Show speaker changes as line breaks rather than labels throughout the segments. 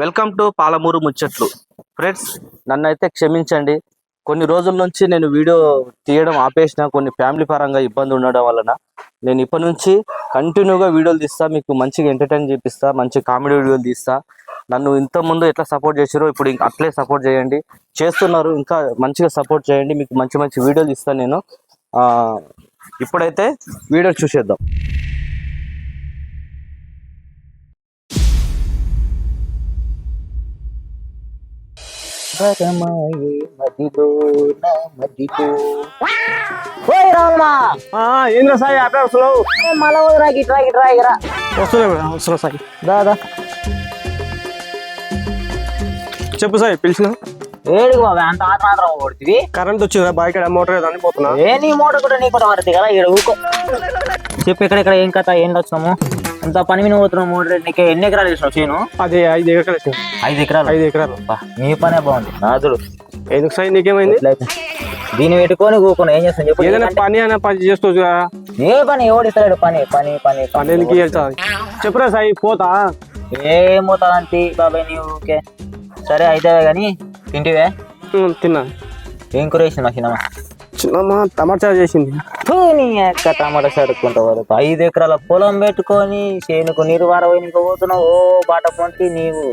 Welcome to Palamuru ముచ్చట్లు. Friends నన్ను అయితే క్షమించండి. కొన్ని రోజుల నుంచి నేను వీడియో తీయడం ఆపేసిన కొన్ని ఫ్యామిలీ పరంగా ఇబ్బంది ఉండడం వలన. నేను ఇప్పటి నుంచి కంటిన్యూగా వీడియోలు తీస్తా మీకు మంచిగా ఎంటర్టైన్ చేపిస్తా మంచి కామెడీ వీడియోలు తీస్తా. నన్ను ఇంతకుముందు ముందు ఎట్లా సపోర్ట్ చేసారో ఇప్పుడు ఇంకా అట్లే సపోర్ట్ చేయండి. చేస్తున్నారు ఇంకా మంచిగా సపోర్ట్ చేయండి మీకు మంచి మంచి వీడియోలు ఇస్తాను నేను. ఇప్పుడైతే వీడియో చూసేద్దాం.
ఓయ్ రామా
ఏంద్ర సాయి అటే వస్తున్నావు
మళ్ళా వదిరా గిట్రా గిట్రా ఎగరా
వస్తున్నా సాయి
దాదా
చెప్పు సాయి పిలిచిన?
ఏడికి బాబా అంత ఆత్మాత్రం కొడుతుంది
కరెంట్ వచ్చిందా బాయ్ కాడ మోటార్ ఏదో అనిపోతున్నా
ఏ నీ మోటార్ కూడా నీ కూడా మారుతుంది కదా ఇక్కడ ఊకో చెప్పు ఇక్కడ ఏం కథ ఏం వచ్చినాము అంత పని మీద పోతున్నావు మూడు నీకు ఎన్ని ఎకరాలు వేసినావు చేను?
అది ఐదు ఎకరాలు
ఐదు ఎకరాలు?
ఐదు ఎకరాలు.
అబ్బా, నీ పనే బాగుంది. నాదుడు.
ఎందుకు సాయి నీకేమైంది?
దీన్ని పెట్టుకొని కూకొని ఏం చేస్తాను చెప్పు.
ఏదైనా పని అయినా పని చేసుకోవచ్చు కదా
ఏ పని? ఎవడిస్తాడు పని పని పని
పని. ఎందుకు వెళ్తా చెప్పురా సాయి పోతా.
ఏమవుతాదంతి బాబాయ్ నీ ఊకే సరే అయితే కానీ తింటివే?
ఉమ్, తిన్నా.
ఏం కూర వేసింది మా చిన్నమ్మ?
చిన్నమ్మ టమాటా చేసింది.
ఫూ, నీ అక్క టమాటా సరుకుంటా వరకు ఐదు ఎకరాల పొలం పెట్టుకొని చేనుకు నీరు వారపోయి పోతున్నావు ఓ బాట పొంటి నీవు.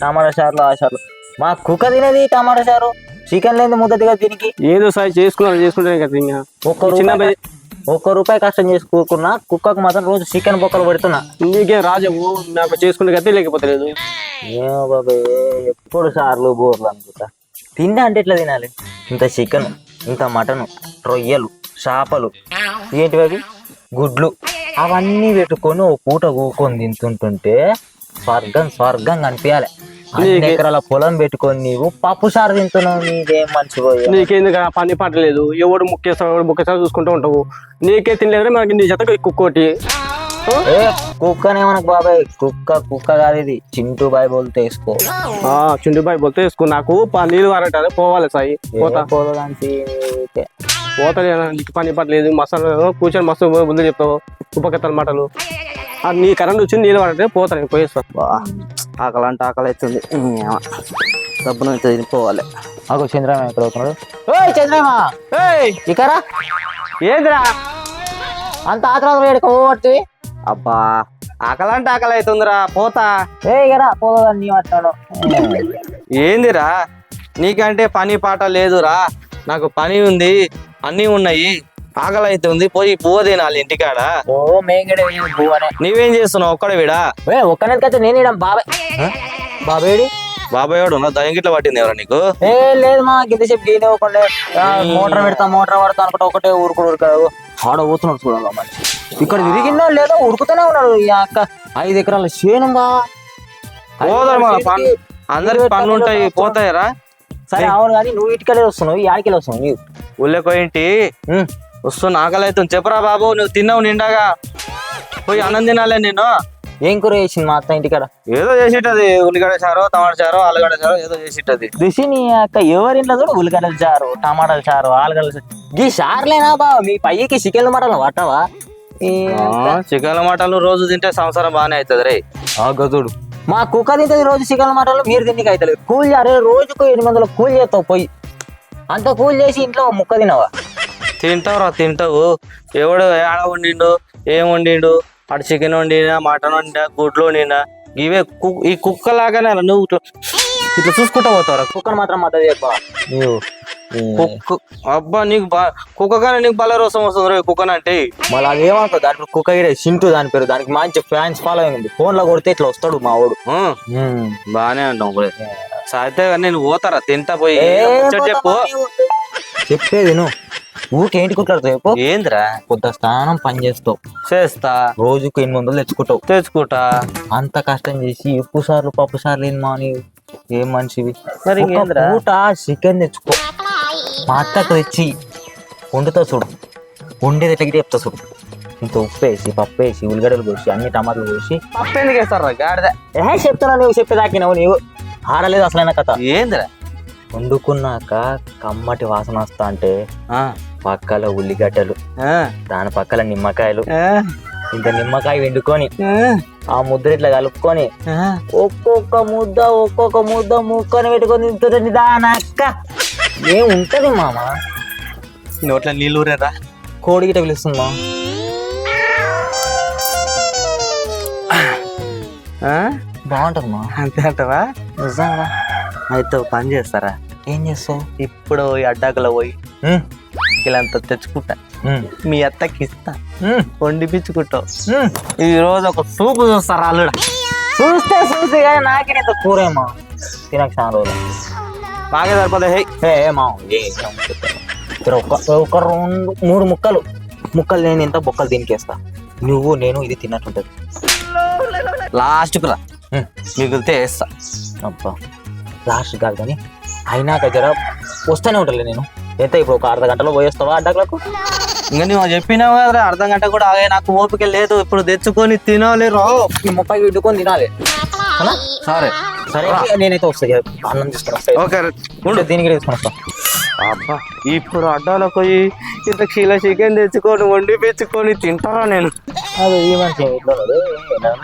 టమాటా చారులు ఆ చారులు. మా కుక్క తినేది టమాటా చారు? చికెన్ లేని ముద్ద దిగదు దీనికి?
ఏదో సాయి చేసుకున్నాను చేసుకుంటే కదా ఇంకా
ఒక్క
చిన్న
రూపాయి ఒక్క రూపాయి కష్టం చేసి కూకున్నా కుక్కకు మాత్రం రోజు చికెన్ బొక్కలు పెడుతున్నా.
నీకేం రాజవు నాకు చేసుకుంటే గతి లేకపోతే లేదు.
ఏమో బాబాయ్ ఎప్పుడు సార్లు బోర్లు అనుకుంటా తిండి అంటే ఎట్లా తినాలి? ఇంత చికెన్. ఇంత మటన్ రొయ్యలు చేపలు ఏంటివి అవి? గుడ్లు. అవన్నీ పెట్టుకొని ఓ పూట కూకొని తింటుంటుంటే స్వర్గం స్వర్గం కనిపించాలి అన్ని ఎకరాల పొలం పెట్టుకొని నీవు పప్పు సారు తింటున్నావు నీదేం మంచి పోయి
నీకేందుకు పని పట్టలేదు? ఎవడు ముఖ్యస్తాడు ఎవడు ముఖ్యస్తాడు చూసుకుంటూ ఉంటావు. నీకే తినలేదు మనకి నీ జత కుక్కోటి
ఏ కుక్కనే మనకు బాబాయ్. కుక్క కుక్క కాదు ఇది. చింటూ బాయ్ బోల్తే వేసుకో.
చుండిబాయి పోతే వేసుకో. నాకు నీళ్ళు వారట పోవాలి సాయి. పోతా.
పోదానికి
పోతా నేను నీకు పని పట్టలేదు. మసాలా కూర్చొని మస్తు ముందు చెప్తావు. ఉపకత్తల మాటలు. ఆ, నీ కరెంట్ వచ్చింది నీళ్ళు వారంటే పోతా నేను పోయేస్తా.
ఆకలి అంటే ఆకలి అవుతుంది డబ్బును తినిపోవాలి
అగో చంద్రమ ఎక్కడ అవుతున్నాడు? ఓయ్ చంద్రమ ఇకరా
ఏంద్రా?
అంత ఆత్రాలు వేడుకోబట్టి
అబ్బా ఆకలి అంటే ఆకలి అవుతుందిరా పోతా
ఏ ఇకరా పోదని నీ మాట్లాడు
ఏందిరా నీకంటే పని పాట లేదురా నాకు పని ఉంది అన్నీ ఉన్నాయి ఆకలి అవుతుంది పోయి పువ్వ తినాలి ఇంటికాడ
ఓ మేంగడే
నీవేం చేస్తున్నావు ఒక్కడ విడా
ఏ నేను ఇడం బాబాయ్ బాబేడి
బాబాయ్ వాడు నా దయం గిట్ల పట్టింది ఎవరా నీకు
ఏ లేదు మా కింద చెప్పి గీనే ఒకటే మోటార్ పెడతా మోటార్ పడతా అనుకుంటా ఒకటే ఊరుకుడు ఉరకాడు ఆడ పోతున్నాడు చూడాలి మరి ఇక్కడ తిరిగినా లేదో? ఉరుకుతూనే ఉన్నాడు ఈ అక్క. ఐదు ఎకరాల చేను బా
పోదాం మన పని అందరికి పనులు ఉంటాయి పోతాయరా?
సరే అవును కానీ నువ్వు ఇటుకెళ్ళి వస్తున్నావు ఈ ఆడికెళ్ళి వస్తున్నావు నీవు.
ఉల్లెకోయింటి
ఉమ్.
వస్తున్నా ఆకలి అవుతుంది. చెప్పరా బాబు నువ్వు తిన్నావు నిండాగా? పోయి అన్నం తినాలే నేను
ఏం కూర చేసింది మా అత్త ఇంటికాడ?
ఏదో చేసిట్టది ఉల్లిగడ్డ చారో టమాటా చారో ఆలుగడ్డ చారో ఏదో చేసిట్టది
దుసి నీ అక్క ఎవరింట్లో చూడు ఉల్లిగడ్డలు చారు టమాటాలు చారు ఆలుగడ్డలు చారు. ఈ చారులేనా బా మీ పైకి చికెన్ మటన్ పట్టవా?
చికెన్ మటన్లు రోజు తింటే సంవత్సరం బాగానే అవుతుంది రే.
ఆ గదుడు మా కుక్క తింటది రోజు చికెన్ మటన్లు మీరు తిండికి అవుతలేదు కూల్ అరే రోజుకు ఎనిమిది వందలు కూల్ చేస్తావు పోయి. అంత కూల్ చేసి ఇంట్లో ముక్క తినవా?
తింటావురా తింటావు. ఎవడు ఏడ వండిండు ఏం వండిండు అటు చికెన్ వండినా మటన్ వండినా గుడ్లు వండినా ఇవే ఈ కుక్క లాగానే నువ్వు ఇట్లా ఇట్లా చూసుకుంటా పోతావురా
కుక్కను మాత్రం మద్దతు చెప్పా నీవు
కుక్క అబ్బా నీకు బా కుక్కగానే నీకు బల రోసం వస్తుంది రే కుక్కనంటే
మళ్ళీ అది ఏమవుతుంది దాంట్లో కుక్క గిడే సింటు దాని పేరు దానికి మంచి ఫ్యాన్స్ ఫాలోయింగ్ ఉంది ఫోన్లో కొడితే ఇట్లా వస్తాడు మా వాడు.
అంటావు ఇప్పుడు సాయితే కానీ నేను పోతారా? తింటా పోయి. చెప్పు?
చెప్పేది నువ్వు ఊకేంటి కుట్లాడుతావు చెప్పు?
ఏందిరా?
కొత్త స్నానం పని చేస్తావు.
చేస్తా.
రోజుకు ఎనిమిది వందలు తెచ్చుకుంటావు.
తెచ్చుకుంటా.
అంత కష్టం చేసి ఉప్పు సార్లు పప్పు సార్లు ఏంది మా ఏం మనిషివి? పూట చికెన్ తెచ్చుకో. మా అత్తకు తెచ్చి వండుతా చూడు. వండేది ఎట్లా చెప్తా చూడు. ఇంత ఉప్పు వేసి పప్పు వేసి ఉల్లిగడ్డలు కోసి అన్ని టమాటాలు కోసి.
పప్పు ఎందుకు వేస్తారా? గాడిద.
ఏ చెప్తున్నా నువ్వు చెప్పేదాకినావు నీవు. ఆడలేదు అసలైన కథ.
ఏందిరా?
వండుకున్నాక కమ్మటి వాసన వస్తా అంటే
ఆ,
పక్కల ఉల్లిగడ్డలు దాని పక్కల నిమ్మకాయలు ఇంత నిమ్మకాయ వండుకొని
ఆ.
ముద్ర ఇట్లా కలుపుకొని ఒక్కొక్క ముద్ద ఒక్కొక్క ముద్ద ముక్కని పెట్టుకొని తింటుంది దాని అక్క ఏం ఉంటది మామ?
నోట్ల నీళ్ళు ఊరేరా?
కోడి గిట పిలుస్తుందా? బాగుంటుంది మా
అంతే అంటవా?
నిజంగా.
అయితే ఓ పని చేస్తారా?
ఏం చేస్తావు?
ఇప్పుడు ఈ అడ్డాకలో పోయి ఇలాంత తెచ్చుకుంటా. మీ అత్తకి ఇస్తా. వండిపించుకుంటావు. ఈ రోజు ఒక సూపు చూస్తారా అల్లుడా?
చూస్తే చూస్తే కానీ నాకే కూరేమో తినక చాలా రోజులు.
బాగా సరిపోతా హే
మా. ఇక్కడ ఒక రెండు మూడు ముక్కలు. ముక్కలు నేను ఇంత బొక్కలు దీనికేస్తా. నువ్వు నేను ఇది తిన్నట్టుంటది.
లాస్ట్కు రా. మిగిలితే వేస్తా
అబ్బా. లాస్ట్ కాదు కానీ అయినాక జర వస్తూనే ఉంటాలే నేను. ఎంత ఇప్పుడు ఒక అర్ధ గంటలో పోయేస్తావా అడ్డకులకు
ఇంకా నువ్వు చెప్పినావు కదా అర్ధ గంట కూడా ఆగే నాకు ఓపిక లేదు. ఇప్పుడు తెచ్చుకొని తినాలి రా.
ఈ ముప్పై విడ్డుకొని తినాలి?
సరే.
సరే నేనైతే వస్తా. ఇక అన్నం తీసుకొని
ఓకే
ఉండు. దీనికి తీసుకొని వస్తా.
అబ్బా ఇప్పుడు అడ్డాలకు పోయి ఇంత కిలో చికెన్ తెచ్చుకొని వండిపించుకొని తింటారా నేను?
అది ఈ మనిషి ఇంట్లో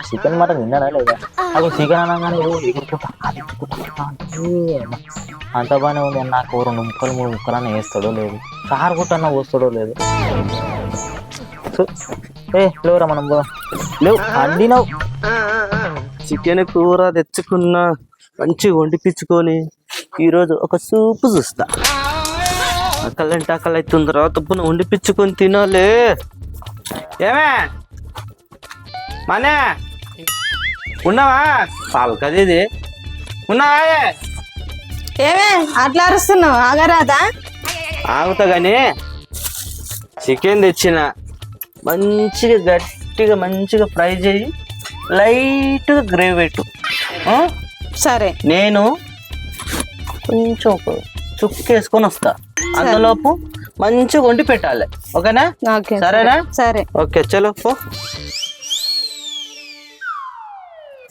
చికెన్ మటన్ తిన్నానా లేదా? అది చికెన్ అనగానే అంత బాగానే ఉంది. నాకు రెండు ముక్కలు మూడు ముక్కలు అన్న వేస్తాడో లేదు. కారు కొట్టన్నా వస్తాడో లేదు. ఏ లేవురా మనం పోదాం. లేవు అండినావు
చికెన్ కూర తెచ్చుకున్నా మంచిగా వండిపించుకొని ఈరోజు ఒక సూపు చూస్తా. అక్కలంటే ఆకలి అవుతుంది తర్వాత పునః వండిపించుకొని తినాలి. ఏమే? మనే? ఉన్నావా? చాలు కదా ఇది ఉన్నావా?
ఏమే అట్లా అరుస్తున్నావు? ఆగరాదా?
ఆగుతా కానీ చికెన్ తెచ్చిన. మంచిగా గట్టిగా మంచిగా ఫ్రై చేయి. లైట్గా గ్రేవీ పెట్టు?
సరే.
నేను కొంచెం ఒక చుక్క వేసుకొని వస్తా అంతలోపు మంచిగా వండి పెట్టాలి. ఓకేనా?
ఓకే.
సరేనా?
సరే.
ఓకే చలో పో.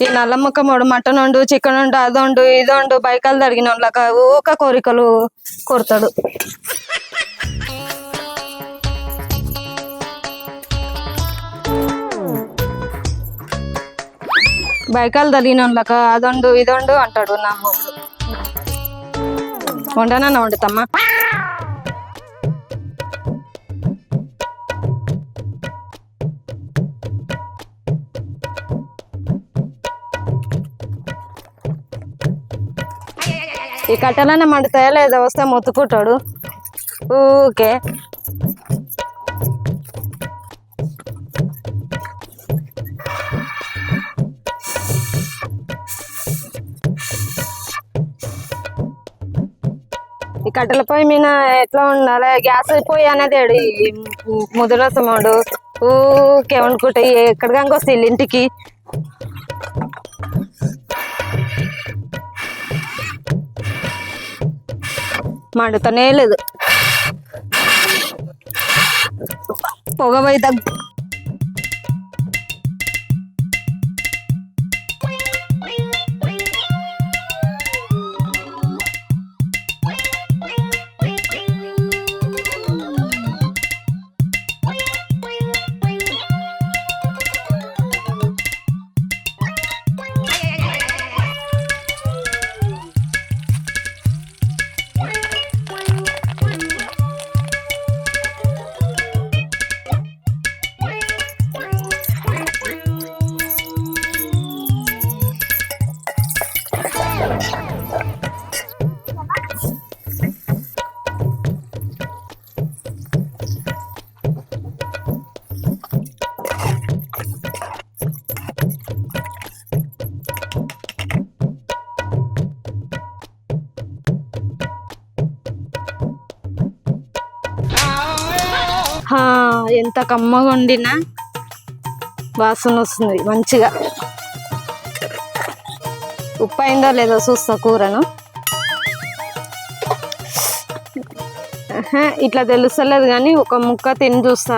ఈ నల్ల ముక్క మూడు మటన్ వండు చికెన్ వండు అది వండు ఇది వండు బైకాలు తడిగిన వాళ్ళక ఊక కోరికలు కోరుతాడు. బైకాలు తగిన అదొండు ఇదొండు ఇది వండు అంటాడు నా మొగుడు. వండనన్నా వండుతమ్మా. ఈ కట్టెలన్న మండుతాయా లేదా? వస్తే మొత్తుకుంటాడు. ఊకే. కట్టెల పొయ్యి మీద ఎట్లా ఉండాలి? గ్యాస్ పొయ్యి అనేది ముద్ర సమాడు ఊకే వండుకుంటే ఎక్కడికి వస్తే వీళ్ళ ఇంటికి. మండుతనే లేదు. పొగ పోయి దగ్గ ఎంత కమ్మగా వండినా వాసన వస్తుంది మంచిగా. ఉప్పు అయిందో లేదో చూస్తా కూరను. ఇట్లా తెలుస్తలేదు కానీ ఒక ముక్క తిని చూస్తా.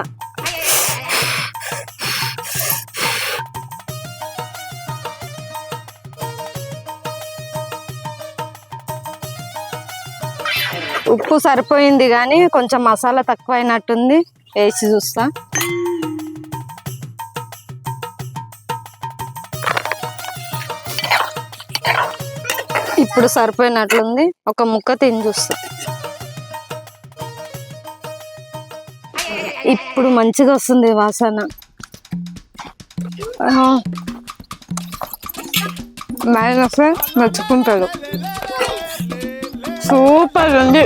ఉప్పు సరిపోయింది కానీ కొంచెం మసాలా తక్కువైనట్టుంది. వేసి చూస్తా ఇప్పుడు సరిపోయినట్లుంది. ఒక ముక్క తిని చూస్తా. ఇప్పుడు మంచిగా వస్తుంది వాసన. మ్యాన్ వస్తే నచ్చుకుంటాడు సూపర్ ఉంది.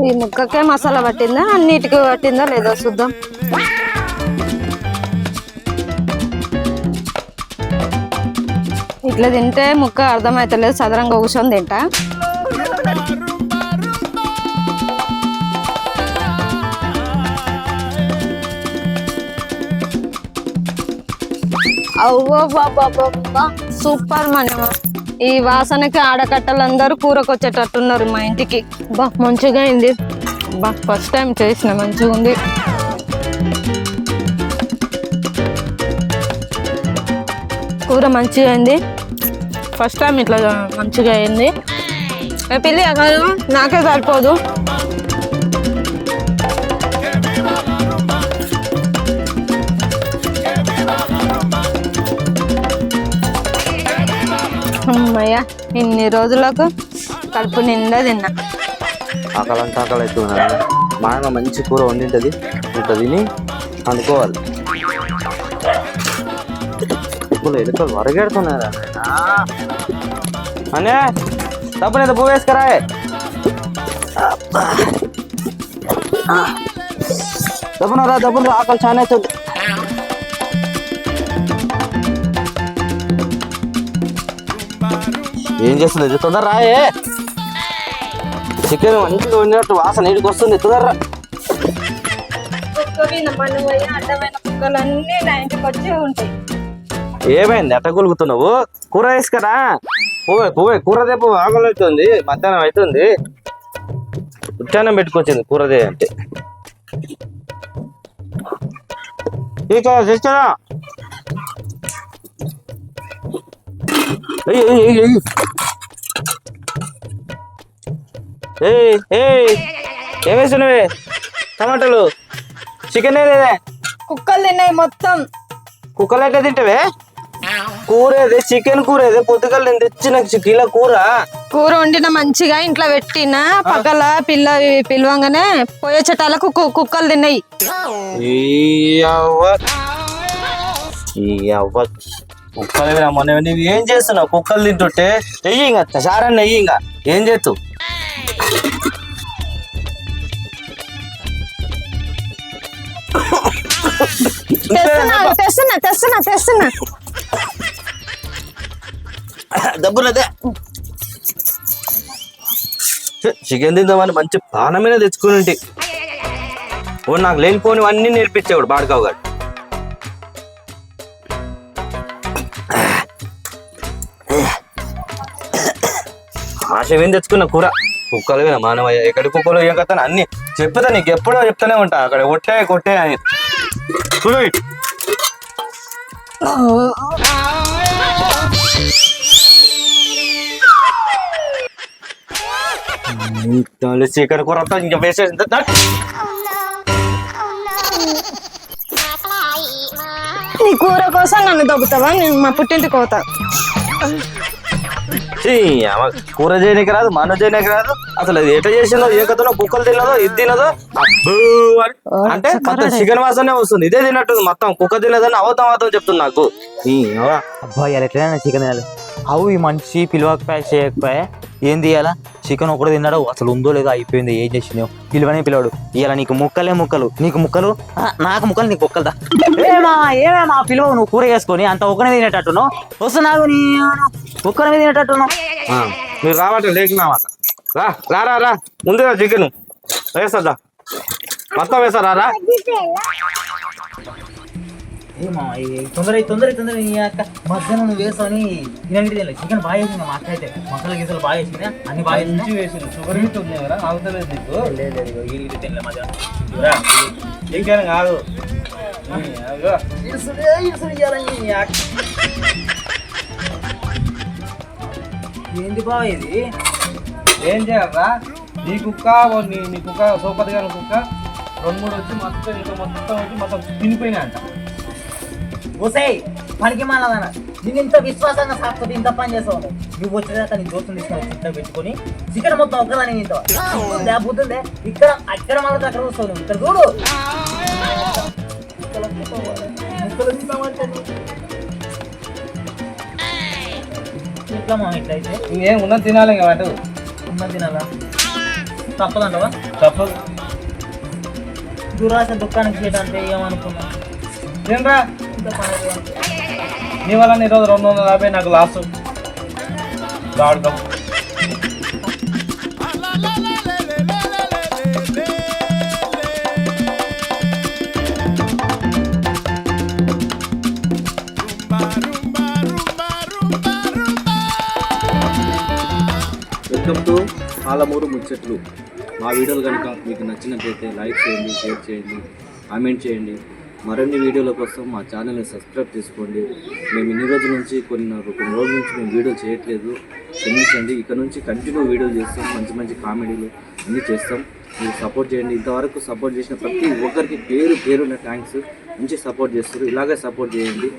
ఈ ముక్కకే మసాలా పట్టిందా? అన్నిటికి పట్టిందా లేదో చూద్దాం. ఇట్లా తింటే ముక్క అర్థమవుతలేదు సదరంగా కూర్చొని తింటా. అవ్వా సూపర్ మనమ ఈ వాసనకి ఆడకట్టలందరూ కూరకొచ్చేటట్టున్నారు మా ఇంటికి. బా మంచిగా అయింది. బా ఫస్ట్ టైం చేసిన మంచిగా ఉంది. కూర మంచిగా అయింది. ఫస్ట్ టైం ఇట్లా మంచిగా అయింది. ఏ పిల్లి నాకే సరిపోదు. అమ్మయ్య ఇన్ని రోజులకు కడుపు నిండా తిన్నా.
ఆకలి అంటే ఆకలి అవుతుంది మా ఆయన మంచి కూర వండింటది. ఇంకా తిని అనుకోవాలి ఇప్పుడు ఎలుకలు వరగెడుతున్నారా? అనే తప్పనేది పువ్వు వేసుకరా. దప్పునరా దప్పునరా ఆకలి చాలా అవుతుంది ఏం చేస్తుంది తొందర రాయే చికెన్ మంచిగా వండినట్టు వాసన ఇంటికి వస్తుంది. తొందర ఏమైంది? ఎట్ట కొలుగుతున్నావు కూర వేసుకరా. పోవే పోవే కూర దేపు ఆకలి అవుతుంది. మధ్యాహ్నం అవుతుంది. ఉద్యానం పెట్టుకొచ్చింది కూరదే అంటే. ఇక తెచ్చారా ఏం వేసినవే టమాటాలు చికెన్ ఏదే
కుక్కలు తిన్నాయి మొత్తం.
కుక్కలు ఎట్లా తింటావే? కూర ఏదే చికెన్ కూర ఏదే పొద్దుగల నేను తెచ్చిన కిలో కూర.
కూర వండిన మంచిగా ఇంట్లో పెట్టిన పక్కల పిల్ల పిలవంగానే పోయే చెట్టాలకు కుక్కలు తిన్నాయి.
ఈ అవ్వ. కుక్కలు మొన్న నువ్వు ఏం చేస్తున్నావు? కుక్కలు తింటుంటే వెయ్యి ఇంకా సారాన్ని వెయ్యి ఇంకా ఏం చేస్తు
తెస్తున్నా తెస్తున్నా తెస్తున్నా తెస్తున్నా.
డబ్బులదే చికెన్ తిందామని మంచి పానమైన తెచ్చుకుని ఉంటి. నాకు లేనిపోనివన్నీ నేర్పించేవాడు బాడకావు గారు ఆశ ఏం తెచ్చుకున్న కూర? కుక్కలు విన మానవయ్య. ఎక్కడి కుక్కలు ఏం కథ అన్ని చెప్తా నీకు. ఎప్పుడో చెప్తానే ఉంటా. అక్కడ కొట్టే కొట్టే అని. చూడు. ఇక్కడ కూర ఇంకా వేసేసి
నీ కూర కోసం నన్ను దొబ్బుతావా నేను మా పుట్టింటికి పోతా.
కూర చేయడానికి రాదు మన చేయడానికి రాదు అసలు అది ఎట్లా చేసిందో ఏ కథనో కుక్కలు తినదో ఇది తినదో. అంటే మొత్తం చికెన్ వాసనే వస్తుంది ఇదే తిన్నట్టుంది మొత్తం కుక్క తినదని అవతం అవతం చెప్తుంది నాకు ఈ అవ్వ.
అబ్బా ఇలా ఎట్లయినా చికెన్ తినాలి అవు ఈ మనిషి పిలవకపోయా చేయకపోయా. ఏం తీయాలా చికెన్ ఒకటి తిన్నాడు అసలు ఉందో లేదో అయిపోయింది ఏం చేసినావు పిలువనే పిలవాడు. ఇలా నీకు ముక్కలే ముక్కలు. నీకు ముక్కలు? నాకు ముక్కలు నీకు ముక్కలదా ఏమా ఏమేమా పిలువ నువ్వు కూర వేసుకొని అంత ఒక్కనే తినేటట్టును వస్తున్నావు నీ ఒక్కనే తినేటట్టును
మీరు రావట లేకున్నామాట రా రా రా రా. ముందుగా చికెన్. వేస్తుందా మొత్తం వేస్తారా రా?
ఏమా తొందర తొందర తొందర అక్క మధ్యాహ్నం నువ్వు వేసుకొని తినలేదు చికెన్ బాగా వేసింది మా అక్క అయితే. మసాలా గిసాలు బాగా వేసిందా? అన్ని బాగా వేసిందా?
వేసింది. షుగర్ హిట్ ఉంది కదా ఆగుతలేదు నీకు.
లేదు లేదు తినలే మధ్యాహ్నం.
ఇంకేం కాదు.
ఏంది బావ ఇది?
ఏం చేయాలరా? నీ కుక్క నీ కుక్క సోపతి గారి కుక్క రెండు మూడు వచ్చి మొత్తం ఇంకా మొత్తం వచ్చి మొత్తం తినిపోయినాయి అంట
ఓసై పనికి మాలదన. నేను ఇంత విశ్వాసంగా సాకపోతే ఇంత పని చేస్తావు నువ్వు. వచ్చేదాకా నీ దోస్తులు తీసుకొని ఇంట్లో పెట్టుకొని చికెన్ మొత్తం ఒక్కదాని తింటావా బుద్ధుందే ఇక్కడ అక్కడ మళ్ళీ అక్కడ వస్తావు ఇక్కడ చూడు. మా ఇట్లా అయితే
ఇంకేం ఉన్నది తినాలి ఇంకా వాటి
ఉన్న తినాలా? తప్పదంటవా?
తప్పదు.
దురాశ దుఃఖానికి చేయడంటే ఏమనుకున్నా ఇంత అయితే.
నీ వల్ల ఈరోజు రెండు వందల యాభై నాకు లాస్ దాడుతాం
వెల్కమ్ టు పాలమూరు ముచ్చట్లు. మా వీడియోలు కనుక మీకు నచ్చినట్లయితే లైక్ చేయండి షేర్ చేయండి కామెంట్ చేయండి. మరిన్ని వీడియోల కోసం మా ఛానల్ని సబ్స్క్రైబ్ చేసుకోండి. మేము ఇన్ని రోజుల నుంచి కొన్ని కొన్ని రోజుల నుంచి మేము వీడియో చేయట్లేదు. క్షమించండి. ఇక్కడ నుంచి కంటిన్యూ వీడియోలు చేస్తాం. మంచి మంచి కామెడీలు అన్నీ చేస్తాం. మీరు సపోర్ట్ చేయండి. ఇంతవరకు సపోర్ట్ చేసిన ప్రతి ఒక్కరికి పేరు పేరున్న థ్యాంక్స్. మంచి సపోర్ట్ చేస్తారు. ఇలాగే సపోర్ట్ చేయండి.